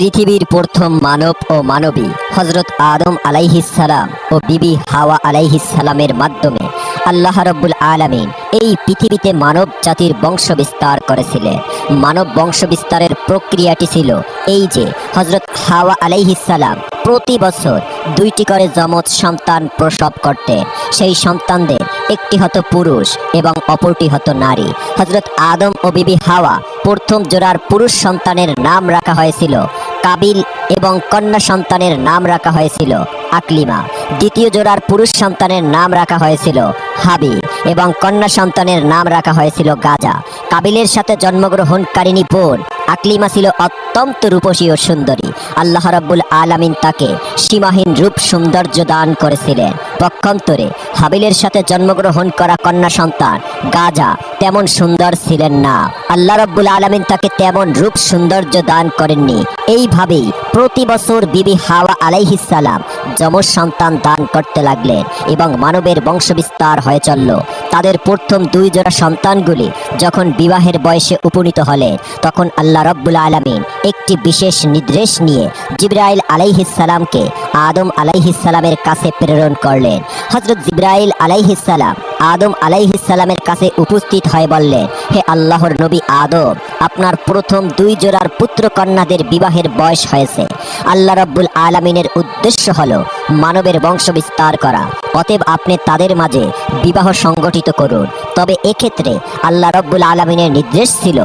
পৃথিবীর প্রথম মানব ও মানবী হজরত আদম আলাইহিসালাম ও বিবি হাওয়া আলাইহিসালামের মাধ্যমে আল্লাহ রব্বুল আলামিন এই পৃথিবীতে মানব জাতির বংশ বিস্তার করেছিলেন। মানব বংশ বিস্তারের প্রক্রিয়াটি ছিল এই যে হজরত হাওয়া আলাইহিসালাম প্রতি বছর দুইটি করে যমজ সন্তান প্রসব করতেন। সেই সন্তানদের একটি হতো পুরুষ এবং অপরটি হতো নারী। হজরত আদম ও বিবি হাওয়া প্রথম জোড়ার পুরুষ সন্তানের নাম রাখা হয়েছিল কাবিল এবং কন্যা সন্তানের নাম রাখা হয়েছিল আকলিমা। দ্বিতীয় জোড়ার পুরুষ সন্তানের নাম রাখা হয়েছিল হাবি এবং কন্যা সন্তানের নাম রাখা হয়েছিল গাজা। কাবিলের সাথে জন্মগ্রহণকারিণী বোন আকলিমা ছিল অত্যন্ত রূপসী ও সুন্দরী। আল্লাহ রব্বুল আলামিন তাকে সীমাহীন রূপ সৌন্দর্য দান করেছিলেন। পক্ষান্তরে হাবিলের সাথে জন্মগ্রহণ করা কন্যা সন্তান গাজা তেমন সুন্দর ছিলেন না। আল্লাহ রাব্বুল আলামিন তাকে তেমন রূপ সৌন্দর্য দান করেননি। এইভাবেই প্রতি বছর বিবি হাওয়া আলাইহিসালাম যমজ সন্তান দান করতে লাগলেন এবং মানবের বংশবিস্তার হয়ে চলল। তাদের প্রথম দুই জোড়া সন্তানগুলি যখন বিবাহের বয়সে উপনীত হলেন, তখন আল্লাহ রব্বুল আলমিন একটি বিশেষ নির্দেশ নিয়ে জিব্রাইল আলাইহিসালামকে আদম আলাইহিসালামের কাছে প্রেরণ করলেন। হজরত জিব্রাইল আলাইহিসালাম আদম আলাইহিসালামের কাছে উপস্থিত হয়ে বললেন হে আল্লাহর নবী আদম, আপনার প্রথম দুই জোড়ার পুত্র কন্যাদের বিবাহের বয়স হয়েছে। আল্লাহ রব্বুল আলমিনের উদ্দেশ্য হল মানবের বংশ বিস্তার করা। অতএব আপনি তাদের মাঝে বিবাহ সংগঠিত করুন। তবে এক্ষেত্রে আল্লাহ রব্বুল আলমিনের নির্দেশ ছিল,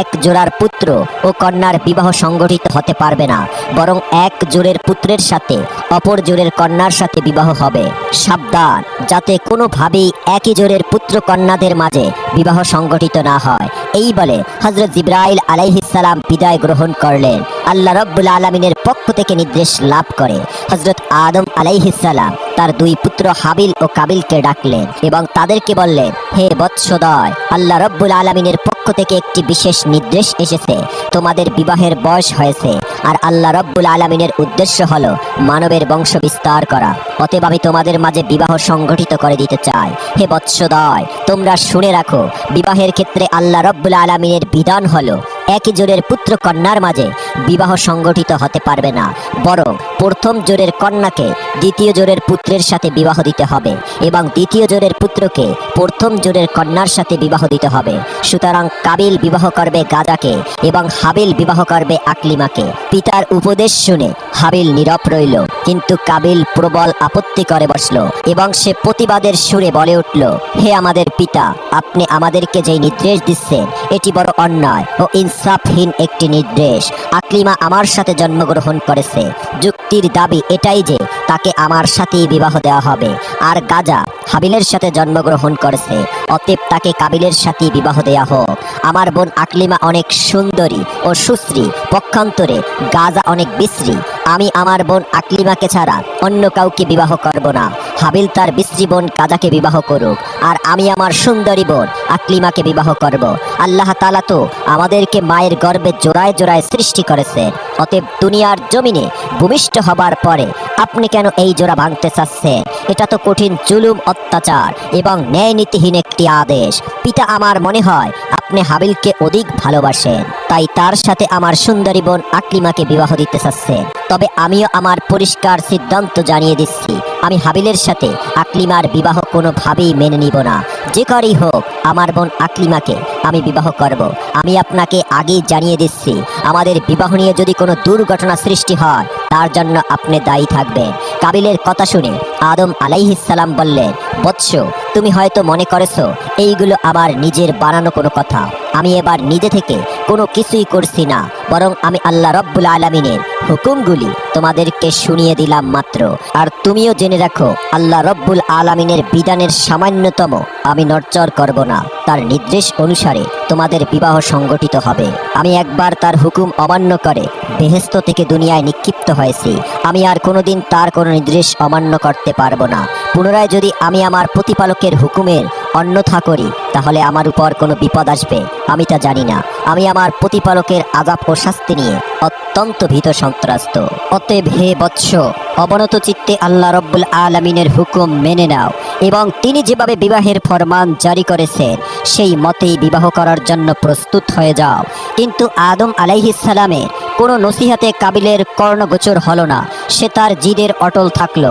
এক জোড়ার পুত্র ও কন্যার বিবাহ সংগঠিত হতে পারবে না, বরং এক জোরের পুত্রের সাথে অপর জোরের কন্যার সাথে বিবাহ হবে। সাবধান, যাতে কোনোভাবেই একই জোড়ের পুত্র কন্যাদের মাঝে বিবাহ সংগঠিত না হয়। এই বলে হজরত জিব্রাইল আলাইহিসালাম বিদায় গ্রহণ করলেন। আল্লাহ রব্বুল আলমিনের পক্ষ থেকে নির্দেশ লাভ করে। হজরত আদম আলাইহিসালাম তার দুই পুত্র হাবিল ও কাবিলকে ডাকলেন এবং তাদেরকে বললেন, হে বৎসদয়, আল্লাহ রব্বুল আলমিনের পক্ষ থেকে একটি বিশেষ নির্দেশ এসেছে। তোমাদের বিবাহের বয়স হয়েছে। আর আল্লাহ রব্বুল আলমিনের উদ্দেশ্য হল মানবের বংশ বিস্তার করা। অতএব আমি তোমাদের মাঝে বিবাহ সংগঠিত করে দিতে চাই। হে বৎসদয়, তোমরা শুনে রাখো, বিবাহের ক্ষেত্রে আল্লাহ রব্বুল আলমিনের বিধান হলো একই জোরের পুত্র কন্যার মাঝে বিবাহ সংগঠিত হতে পারবে না। বরং প্রথম জোরের কন্যাকে দ্বিতীয় জোরের পুত্রের সাথে বিবাহ দিতে হবে এবং দ্বিতীয় জোরের পুত্রকে প্রথম জোরের কন্যার সাথে বিবাহ দিতে হবে। সুতরাং কাবিল বিবাহ করবে গাজাকে এবং হাবিল বিবাহ করবে আকলিমাকে। পিতার উপদেশ শুনে হাবিল নীরব রইল। কিন্তু কাবিল প্রবল আপত্তি করে বসল এবং সে প্রতিবাদের সুরে বলে উঠল, হে আমাদের পিতা, আপনি আমাদেরকে যেই নির্দেশ দিচ্ছেন, এটি বড় অন্যায় ও ইনসাফহীন একটি নির্দেশ। আকলিমা আমার সাথে জন্মগ্রহণ করেছে। যুক্তির দাবি এটাই যে, তাকে আমার সাথেই বিবাহ দেওয়া হবে। আর গাজা হাবিলের সাথে জন্মগ্রহণ করেছে। অতএব তাকে কাবিলের সাথেই বিবাহ দেয়া হোক। আমার বোন আকলিমা অনেক সুন্দরী ও সুশ্রী। পক্ষান্তরে গাজা অনেক বিশ্রী। আমি আমার বোন আকলিমাকে ছাড়া অন্য কাউকে বিবাহ করব না। হাবিল তার বিশ্রী বোন কাজাকে বিবাহ করুক। আর আমি আমার সুন্দরী বোন আকলিমাকে বিবাহ করব। আল্লাহ তালা তো আমাদেরকে মায়ের গর্বে জোড়ায় জোড়ায় সৃষ্টি করেছে অতএব দুনিয়ার জমিনে ভূমিষ্ঠ হবার পরে আপনি কেন এই জোড়া ভাঙতে চাচ্ছেন? এটা তো কঠিন, জুলুম, অত্যাচার এবং ন্যায় নীতিহীন একটি আদেশ। পিতা আমার মনে হয়, আপনি হাবিলকে অধিক ভালোবাসেন, তাই তার সাথে আমার সুন্দরী বোন আকলিমাকে বিবাহ দিতে চাচ্ছেন। তবে আমিও আমার পরিষ্কার সিদ্ধান্ত জানিয়ে দিচ্ছি, আমি হাবিলের সাথে আকলিমার বিবাহ কোনোভাবেই মেনে নিব না। যে করেই হোক, আমার বোন আকলিমাকে আমি বিবাহ করব। আমি আপনাকে আগেই জানিয়ে দিচ্ছি, আমাদের বিবাহ নিয়ে যদি কোনো দুর্ঘটনা সৃষ্টি হয় তার জন্য আপনি দায়ী থাকবেন। কাবিলের কথা শুনে আদম আলাইহিসালাম বললেন বৎস, তুমি হয়তো মনে করেছ, এইগুলো আমার নিজের বানানো কোনো কথা। আমি এবার নিজে থেকে কোনো কিছুই করছি না, বরং আমি আল্লাহ রব্বুল আলমিনের হুকুমগুলি তোমাদেরকে শুনিয়ে দিলাম মাত্র। আর তুমিও জেনে রাখো, আল্লাহ রব্বুল আলমিনের বিধানের সামান্যতম আমি নড়চর করব না। তার নির্দেশ অনুসারে তোমাদের বিবাহ সংগঠিত হবে। আমি একবার তার হুকুম অমান্য করে বেহেস্ত থেকে দুনিয়ায় নিক্ষিপ্ত হয়েছি। আমি আর কোনোদিন তার কোনো নির্দেশ অমান্য করতে পারব না। পুনরায় যদি আমি আমার প্রতিপালকের হুকুমের অন্যথা করি, তাহলে আমার উপর কোনো বিপদ আসবে। আমি তা জানি না। আমি আমার প্রতিপালকের আজাব ও শাস্তি নিয়ে অত্যন্ত ভীত সন্ত্রস্ত। অতএব হে বৎস, অবনত চিত্তে আল্লাহ রব্বুল আলমিনের হুকুম মেনে নাও এবং তিনি যেভাবে বিবাহের ফরমান জারি করেছেন সেই মতেই বিবাহ করার জন্য প্রস্তুত হয়ে যাও। কিন্তু আদম আলাইহিসালামের কোনো নসিহাতে কাবিলের কর্ণগোচর হলো না। সে তার জিদের অটল থাকল।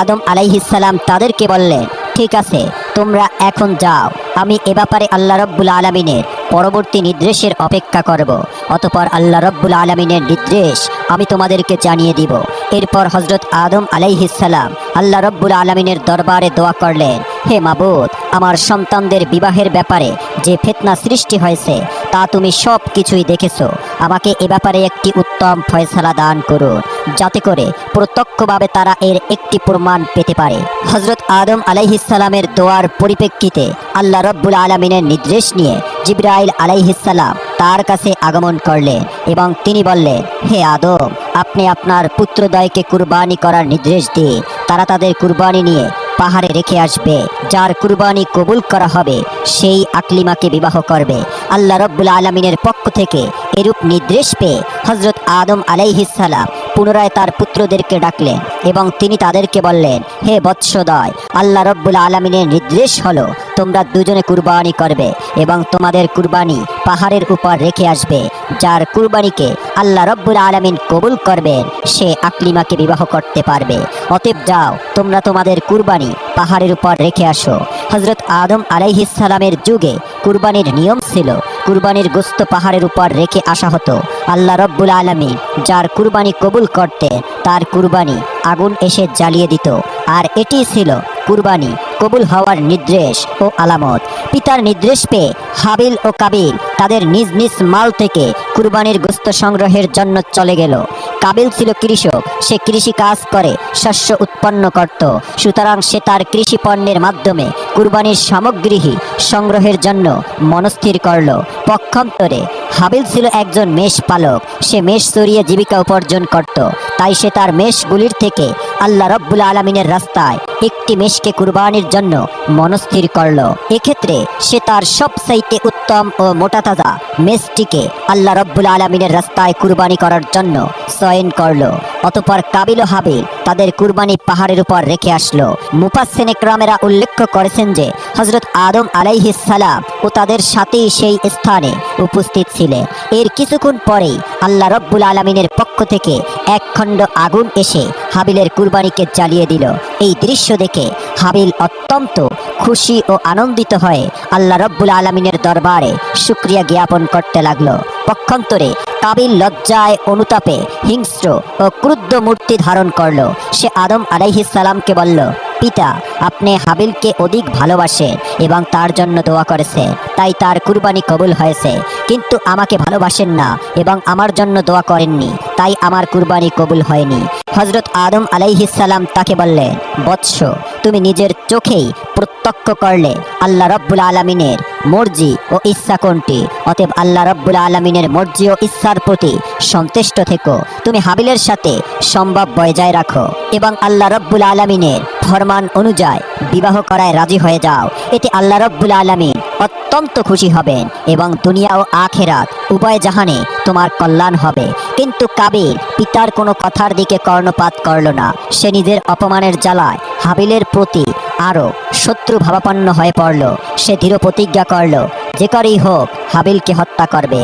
আদম আলাইহিসাল্লাম তাদেরকে বললেন ঠিক আছে, তোমরা এখন যাও। আমি এ ব্যাপারে আল্লাহ রব্বুল আলমিনের পরবর্তী নির্দেশের অপেক্ষা করব। অতপর আল্লাহ রব্বুল আলমিনের নির্দেশ আমি তোমাদেরকে জানিয়ে দিব। এরপর হজরত আদম আলাইহিসাল্লাম আল্লাহ রব্বুল আলমিনের দরবারে দোয়া করলেন, হে মাবুদ, আমার সন্তানদের বিবাহের ব্যাপারে যে ফেতনা সৃষ্টি হয়েছে তা তুমি সব কিছুই দেখেছ। আমাকে এ ব্যাপারে একটি উত্তম ফয়সালা দান করুন যাতে করে প্রত্যক্ষভাবে তারা এর একটি প্রমাণ পেতে পারে। হজরত আদম আলাইহিসালামের দোয়ার পরিপ্রেক্ষিতে আল্লাহ রব্বুল আলমিনের নির্দেশ নিয়ে জিব্রাইল আলাইহিসাল্লাম তার কাছে আগমন করলেন এবং তিনি বললেন, হে আদম, আপনি আপনার পুত্রদয়কে কুরবানি করার নির্দেশ দিয়ে তারা তাদের কুরবানি নিয়ে পাহাড়ে রেখে আসবে, যার কুরবানি কবুল করা হবে, সেই আকলিমাকে বিবাহ করবে। আল্লাহ রব্বুল আলমিনের পক্ষ থেকে এরূপ নির্দেশ পেয়ে হজরত আদম আলাইহিসালাম পুনরায় তার পুত্রদেরকে ডাকলেন এবং তিনি তাদেরকে বললেন, হে বৎসদয়, আল্লাহ রব্বুল আলমিনের নির্দেশ হলো, তোমরা দুজনে কুরবানি করবে এবং তোমাদের কুরবানি পাহাড়ের উপর রেখে আসবে। যার কুরবানিকে আল্লাহ রব্বুল আলমিন কবুল করবেন, সে আকলিমাকে বিবাহ করতে পারবে। অতএব যাও, তোমরা তোমাদের কুরবানি পাহাড়ের উপর রেখে আসো হজরত আদম আলাইহিসালামের যুগে কুরবানির নিয়ম ছিল, কুরবানির গোস্ত পাহাড়ের উপর রেখে আসা হতো। আল্লাহ রব্বুল আলমী যার কুরবানি কবুল করতে তার কুরবানি আগুন এসে জ্বালিয়ে দিত। আর এটি ছিল কুরবানি কবুল হওয়ার নির্দেশ ও আলামত। পিতার নির্দেশ পেয়ে হাবিল ও কাবিল তাদের নিজ নিজ মাল থেকে কুরবানির গোস্ত সংগ্রহের জন্য চলে গেল। কাবিল ছিল কৃষক। সে কৃষি কাজ করে, শস্য উৎপন্ন করত। সুতরাং সে তার কৃষি পণ্যের মাধ্যমে কুরবানির সামগ্রী সংগ্রহের জন্য মনস্থির করল। পক্ষান্তরে হাবিল ছিল একজন মেষ পালক। সে মেষ চড়িয়ে জীবিকা উপার্জন করত। তাই সে তার মেষগুলির থেকে আল্লাহ রব্বুল আলমিনের রাস্তায় একটি মেষকে কুরবানির জন্য মনস্থির করল। এক্ষেত্রে সে তার সবচাইতে উত্তম ও মোটা তাজা মেষটিকে আল্লাহ রব্বুল আলমিনের রাস্তায় কুরবানি করার জন্য চয়ন করল। অতপর কাবিল হাবিল তাদের কুরবানি পাহাড়ের উপর রেখে আসলো। মুপাসেন একরামেরা উল্লেখ করেছেন যে হজরত আদম আলাইহিস সালাম ও তাদের সাথেই সেই স্থানে উপস্থিত ছিলেন এর কিছুক্ষণ পরেই আল্লাহ রব্বুল আলমিনের পক্ষ থেকে এক খণ্ড আগুন এসে হাবিলের কুরবানিকে জ্বালিয়ে দিল। এই দৃশ্য দেখে হাবিল অত্যন্ত খুশি ও আনন্দিত হয়ে আল্লাহ রব্বুল আলমিনের দরবারে শুক্রিয়া জ্ঞাপন করতে লাগল। পক্ষান্তরে কাবিল লজ্জায় অনুতাপে হিংস্র ও ক্রুদ্ধ মূর্তি ধারণ করল। সে আদম আলাইহিস সালামকে বলল, পিতা, আপনি হাবিলকে অধিক ভালোবাসেন এবং তার জন্য দোয়া করেছে। তাই তার কুরবানি কবুল হয়েছে। কিন্তু আমাকে ভালোবাসেন না এবং আমার জন্য দোয়া করেননি, তাই আমার কুরবানি কবুল হয়নি। হজরত আদম আলাইহিসাল্লাম তাকে বললেন, বৎস, তুমি নিজের চোখেই প্রত্যক্ষ করলে আল্লাহ রব্বুল আলমিনের মর্জি ও ইচ্ছা কোনটি? অতএব আল্লাহ রব্বুল আলমিনের মর্জি ও ইচ্ছার প্রতি সন্তুষ্ট থেকো। তুমি হাবিলের সাথে সম্ভব বজায় রাখো এবং আল্লাহ রব্বুল আলমিনের ফরমান অনুযায়ী বিবাহ করায় রাজি হয়ে যাও। এতে আল্লাহ রব্বুল আলমিন অত্যন্ত খুশি হবেন এবং দুনিয়া ও আখেরাত উভয় জাহানে তোমার কল্যাণ হবে। কিন্তু কাবির পিতার কোনো কথার দিকে কর্ণপাত করল না। সে নিজের অপমানের জ্বালায় হাবিলের প্রতি আরও শত্রু ভাবাপন্ন হয়ে পড়ল। সে দৃঢ় প্রতিজ্ঞা করল, যে করেই হোক, হাবিলকে হত্যা করবে।